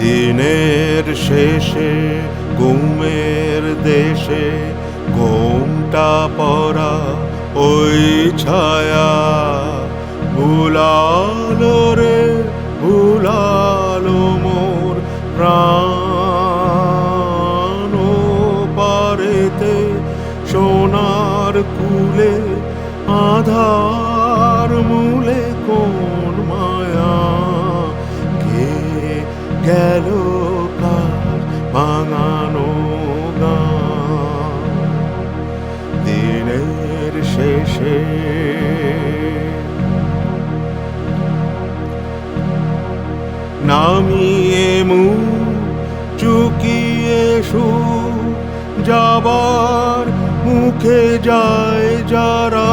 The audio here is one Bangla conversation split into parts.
দিনের শেষে, ঘুমের দেশে, ঘুমটা পড়া ওই ছায়া। ভুলালো রে, ভুলালো মোর প্রাণ পারেতে, সোনার কুলে, আধার মূলে কোন গেল ভাঙানো দিনের শেষে নামিয়ে মু চুকিয়ে সু যাবার মুখে যায় যারা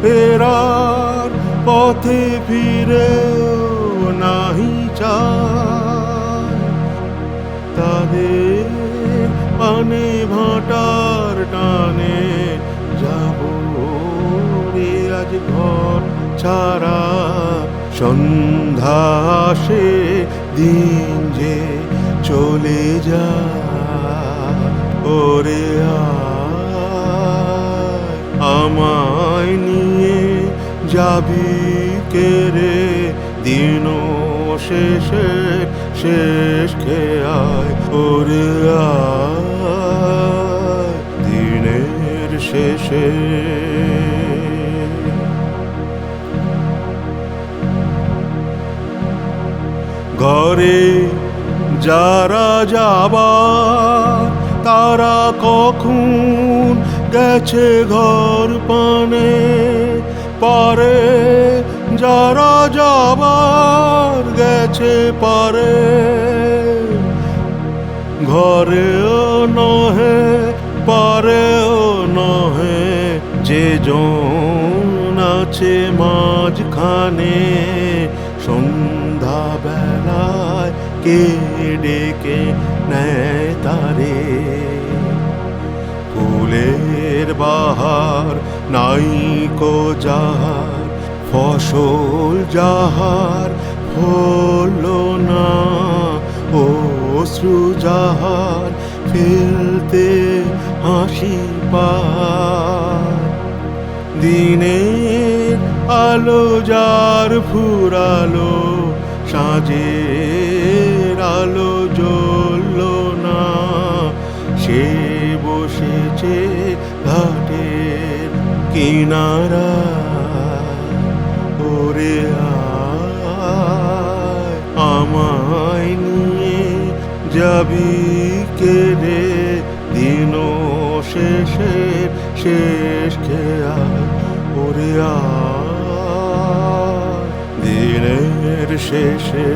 ফেরার পথে ফিরে নাহি তাদের পানে ভাটার টানে যাব রে আজ ঘর ছাড়া। সন্ধ্যা আসে, দিন যে চলে যায়। ওরে আমায় নিয়ে যাবি শেষে শেষ খেয়ায় ওরে দিনের শেষে। ঘরে যারা যাবার, তারা কখন গেছে ঘর পানে? পারে যারা যাবার গেছে পারে, ঘরেও নহে, পারেও নহে, যে জন আছে মাঝখানে সন্ধ্যা বেলায় কে ডেকে নেয় তারে। ফুলের বাহার, নাইকো যাহার, ফসল যাহার হলো না। ও যাহার ফেলতে হাসি দিনের আলো যার ফুরালো, সাজের আলো জ্বলল না। সে বসেছে ঘাটের কিনারা ওরে যাবি কে রে দিন শেষে শেষ খেয়া ওরে দিনের শেষে।